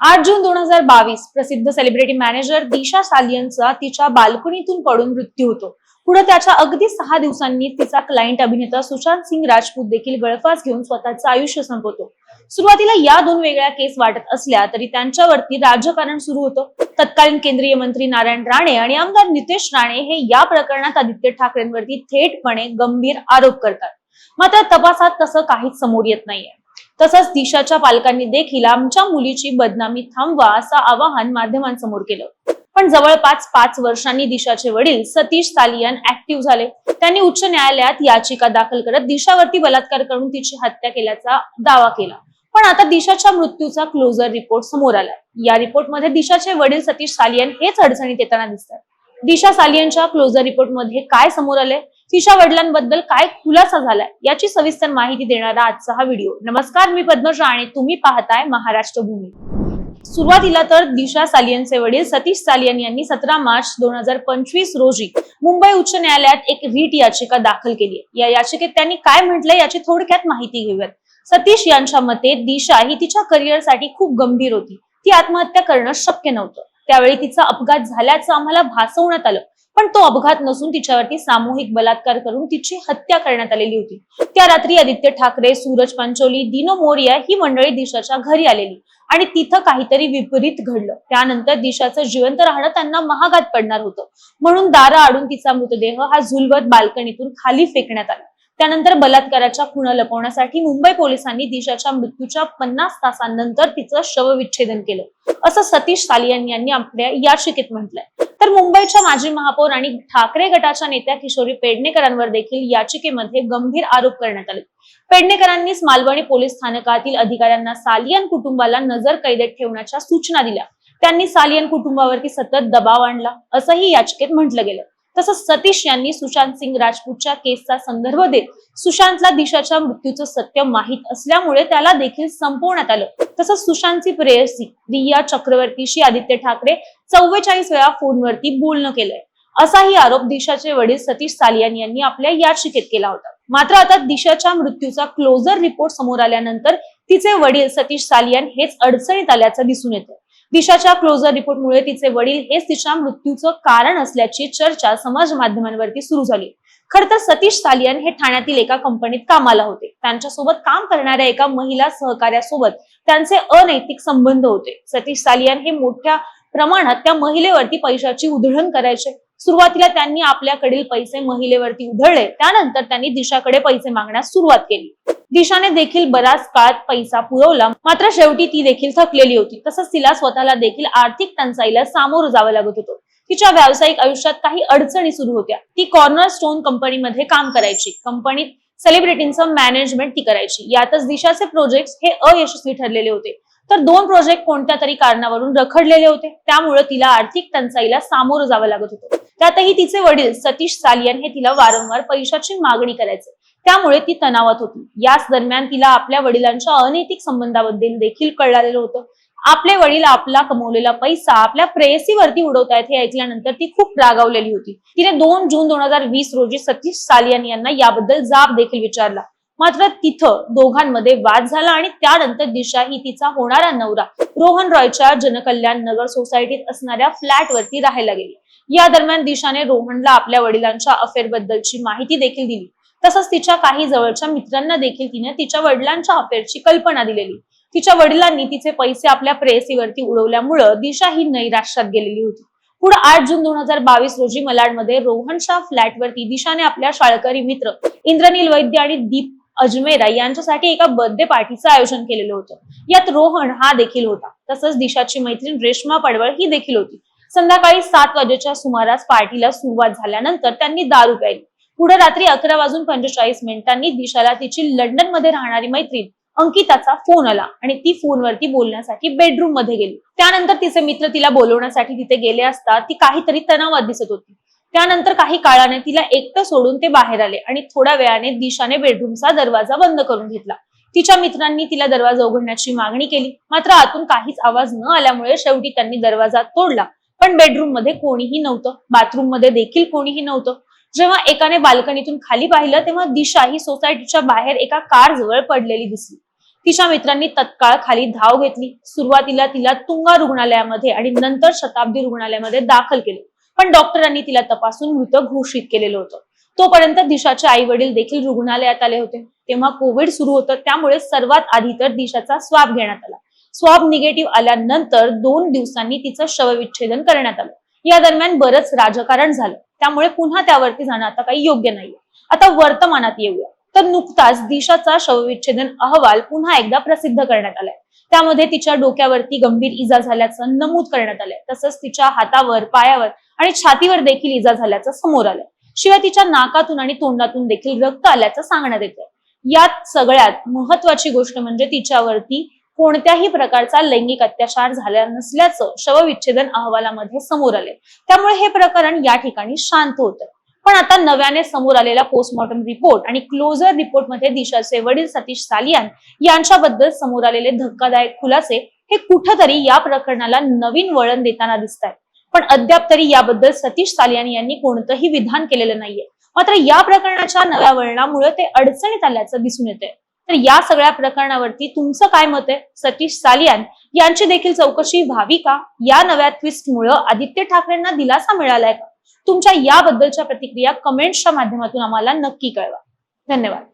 आठ जून दोन हजार बावीस प्रसिद्ध सेलिब्रिटी मॅनेजर दिशा सालियनचा तिच्या बाल्कनीतून पडून मृत्यू होतो. पुढे त्याच्या अगदी सहा दिवसांनी तिचा क्लायंट अभिनेता सुशांत सिंग राजपूत देखील गळफास घेऊन स्वतःचं आयुष्य संपवतो. सुरुवातीला या दोन वेगळ्या केस वाटत असल्या तरी त्यांच्यावरती राजकारण सुरू होतं. तत्कालीन केंद्रीय मंत्री नारायण राणे आणि आमदार नितेश राणे हे या प्रकरणात आदित्य ठाकरेंवरती थेटपणे गंभीर आरोप करतात. मात्र तपासात तसं काहीच समोर येत नाहीये. तसंच दिशाच्या पालकांनी देखील आमच्या मुलीची बदनामी थांबवा असं आवाहन माध्यमांसमोर केलं. पण जवळपास पाच वर्षांनी दिशाचे वडील सतीश सालियन ऍक्टिव्ह झाले. त्यांनी उच्च न्यायालयात याचिका दाखल करत दिशावरती बलात्कार करून तिची हत्या केल्याचा दावा केला. पण आता दिशाच्या मृत्यूचा क्लोजर रिपोर्ट समोर आलाय. या रिपोर्टमध्ये दिशाचे वडील सतीश सालियन हेच अडचणीत येताना दिसतात. दिशा सालियनच्या क्लोजर रिपोर्टमध्ये काय समोर आले तिच्या वडिलांबद्दल काय खुलासा झालाय याची सविस्तर माहिती देणारा आजचा हा व्हिडिओ. नमस्कार मी पद्मजा आणि तुम्ही पाहताय महाराष्ट्र भूमी. सुरुवातीला तर दिशा सालियनचे वडील सतीश सालियन यांनी सतरा मार्च दोन हजार पंचवीस रोजी मुंबई उच्च न्यायालयात एक रीट याचिका दाखल केली या याचिकेत त्यांनी काय म्हटलंय याची थोडक्यात माहिती घेऊयात. सतीश यांच्या मते दिशा ही तिच्या करिअरसाठी खूप गंभीर होती. ती आत्महत्या करणं शक्य नव्हतं. त्यावेळी तिचा अपघात झाल्याचं आम्हाला भासवण्यात आलं. पण तो अपघात नसून तिच्यावरती सामूहिक बलात्कार करून तिची हत्या करण्यात आलेली होती. त्या रात्री आदित्य ठाकरे सूरज पंचोली दिनो मोरिया ही मंडळी दिशाच्या घरी आलेली आणि तिथं काहीतरी विपरीत घडलं. त्यानंतर दिशाचं जिवंत राहणं त्यांना महागात पडणार होतं. म्हणून दारा आडून तिचा मृतदेह हा झुलवत बाल्कनीतून खाली फेकण्यात आला. त्यानंतर बलात्काराच्या खुणा लपवण्यासाठी मुंबई पोलिसांनी दिशाच्या मृत्यूच्या पन्नास तासांनंतर तिचं शवविच्छेदन केलं. असं सतीश सालियन यांनी आपल्या याचिकेत म्हटलंय. तर मुंबईच्या माजी महापौर आणि ठाकरे गटाच्या नेत्या किशोरी पेडणेकरांवर देखील याचिकेमध्ये गंभीर आरोप करण्यात आले. पेडणेकरांनीच मालवणी पोलीस स्थानकातील अधिकाऱ्यांना सालियन कुटुंबाला नजर कैदेत ठेवण्याच्या सूचना दिल्या. त्यांनी सालियन कुटुंबावरती सतत दबाव आणला असंही याचिकेत म्हटलं गेलं. तसंच सतीश यांनी सुशांत सिंग राजपूतच्या केसचा संदर्भ देत सुशांतला दिशाच्या मृत्यूचं सत्य माहीत असल्यामुळे त्याला देखील संपवण्यात आलं. तसंच सुशांतची प्रेयसी रिया चक्रवर्तीशी आदित्य ठाकरे चव्वेचाळीस वेळा फोनवरती बोलणं केलंय. असाही आरोप दिशाचे वडील सतीश सालियान यांनी आपल्या याचिकेत केला होता. मात्र आता दिशाच्या मृत्यूचा क्लोजर रिपोर्ट समोर आल्यानंतर तिचे वडील सतीश सालियान हेच अडचणीत आल्याचं दिसून येतं दिशाच्या क्लोजर रिपोर्टमुळे तिचे वडील हेच तिच्या मृत्यूचं कारण असल्याची चर्चा समाज माध्यमांवरती सुरू झाली. खर तर सतीश सालियन हे ठाण्यातील एका कंपनीत कामाला होते. त्यांच्यासोबत काम करणाऱ्या एका महिला सहकार्यासोबत त्यांचे अनैतिक संबंध होते. सतीश सालियन हे मोठ्या प्रमाणात त्या महिलेवरती पैशाची उधळण करायचे. सुरुवातीला त्यांनी आपल्याकडील पैसे महिलेवरती उधळले. त्यानंतर त्यांनी दिशाकडे पैसे मागण्यास सुरुवात केली. दिशाने देखील बराच काळात पैसा पुरवला. मात्र शेवटी ती देखील थकलेली होती. तसंच तिला स्वतःला देखील आर्थिक टंचाईला सामोरं जावं लागत होतं. तिच्या व्यावसायिक आयुष्यात काही अडचणी सुरू होत्या. ती कॉर्नर स्टोन कंपनीमध्ये काम करायची. कंपनीत सेलिब्रिटींचं मॅनेजमेंट ती करायची. यातच दिशाचे प्रोजेक्ट हे अयशस्वी ठरलेले होते. तर दोन प्रोजेक्ट कोणत्या तरी कारणावरून रखडलेले होते. त्यामुळे तिला आर्थिक टंचाईला सामोरं जावं लागत होतं. त्यातही तिचे वडील सतीश सालियन हे तिला वारंवार पैशाची मागणी करायचे. त्यामुळे ती तणावात होती. याच दरम्यान तिला आपल्या वडिलांच्या अनैतिक संबंधाबद्दल देखील कळलेलं होतं. आपले वडील आपला कमवलेला पैसा आपल्या प्रेयसीवरती उडवतायत हे ऐकल्यानंतर ती खूप रागावलेली होती. तिने दोन जून दोन हजार वीस रोजी सतीश सालियन यांना याबद्दल जाब देखील विचारला. मात्र तिथं दोघांमध्ये वाद झाला आणि त्यानंतर दिशा ही तिचा होणारा नवरा रोहन रॉयच्या जनकल्याण नगर सोसायटीत असणाऱ्या फ्लॅटवरती राहायला गेली. या दरम्यान दिशाने रोहनला आपल्या वडिलांच्या अफेअर बद्दलची माहिती देखील दिली. तसंच तिच्या काही जवळच्या मित्रांना देखील तिने तिच्या वडिलांच्या अफेअरची कल्पना दिलेली. तिच्या वडिलांनी तिचे पैसे आपल्या प्रेयसीवरती उडवल्यामुळं दिशा ही नैराश्यात गेलेली होती. पुढे आठ जून दोन हजार बावीस रोजी मलाडमध्ये रोहनच्या फ्लॅटवरती दिशाने आपल्या शाळकरी मित्र इंद्रनील वैद्य आणि दीप अजमेरा यांच्यासाठी एका बर्थडे पार्टीचं आयोजन केलेलं होतं. यात रोहन हा देखील होता. तसंच दिशाची मैत्रीण रेश्मा पडवळ ही देखील होती. संध्याकाळी सात वाजेच्या सुमारास पार्टीला सुरुवात झाल्यानंतर त्यांनी दारू प्यायली. पुढे रात्री अकरा वाजून पंचेचाळीस मिनिटांनी दिशाला तिची लंडनमध्ये राहणारी मैत्रीण अंकिताचा फोन आला आणि ती फोनवरती बोलण्यासाठी बेडरूममध्ये गेली. त्यानंतर तिचे मित्र तिला बोलवण्यासाठी तिथे गेले असता ती काहीतरी तणावात दिसत होती. त्यानंतर काही काळाने तिला एकटं सोडून ते बाहेर आले आणि थोड्या वेळाने दिशाने बेडरूमचा दरवाजा बंद करून घेतला. तिच्या मित्रांनी तिला दरवाजा उघडण्याची मागणी केली. मात्र आतून काहीच आवाज न आल्यामुळे शेवटी त्यांनी दरवाजा तोडला. पण बेडरूममध्ये कोणीही नव्हतं. बाथरूममध्ये देखील कोणीही नव्हतं. जेव्हा एकाने बाल्कनीतून खाली पाहिलं तेव्हा दिशा ही सोसायटीच्या बाहेर एका कार जवळ पडलेली दिसली. तिच्या मित्रांनी तत्काळ खाली धाव घेतली. सुरुवातीला तिला तुंगा रुग्णालयामध्ये आणि नंतर शताब्दी रुग्णालयामध्ये दाखल केले. पण डॉक्टरांनी तिला तपासून मृत घोषित केलेलं होतं. तोपर्यंत दिशाचे आई वडील देखील रुग्णालयात आले होते. तेव्हा कोविड सुरू होतं त्यामुळे सर्वात आधी तर दिशाचा स्वाब घेण्यात आला. स्वाब निगेटिव्ह आल्यानंतर दोन दिवसांनी तिचं शवविच्छेदन करण्यात आलं. या दरम्यान बरंच राजकारण झालं. त्यामुळे पुन्हा त्यावरती जाणं आता काही योग्य नाहीये. आता वर्तमानात येऊया. तर नुकताच दिशाचा शवविच्छेदन अहवाल पुन्हा एकदा प्रसिद्ध करण्यात आलाय. त्यामध्ये तिच्या डोक्यावरती गंभीर इजा झाल्याचं नमूद करण्यात आलंय. तसंच तिच्या हातावर पायावर आणि छातीवर देखील इजा झाल्याचं समोर आलंय. शिवाय तिच्या नाकातून आणि तोंडातून देखील रक्त आल्याचं सांगण्यात येतंय. यात सगळ्यात महत्वाची गोष्ट म्हणजे तिच्यावरती कोणत्याही प्रकारचा लैंगिक अत्याचार झाला नसल्याचं शवविच्छेदन अहवालामध्ये समोर आले त्यामुळे हे प्रकरण या ठिकाणी शांत होतं. पण आता नव्याने समोर आलेला पोस्टमॉर्टम रिपोर्ट आणि क्लोजर रिपोर्टमध्ये दिशाचे वडील सतीश सालियान यांच्याबद्दल समोर आलेले धक्कादायक खुलासे हे कुठंतरी या प्रकरणाला नवीन वळण देताना दिसत आहेत पण अद्याप तरी याबद्दल सतीश सालियान यांनी कोणतंही विधान केलेलं नाहीये. मात्र या प्रकरणाच्या नव्या वळणामुळे ते अडचणीत आल्याचं दिसून येते तर या सगळ्या प्रकरणावरती तुमचं काय मत आहे? सतीश सालियान यांची देखील चौकशी व्हावी का? या नव्या ट्विस्टमुळे आदित्य ठाकरेंना दिलासा मिळालाय का? तुमच्या याबद्दलच्या प्रतिक्रिया कमेंट्सच्या माध्यमातून आम्हाला नक्की कळवा. धन्यवाद.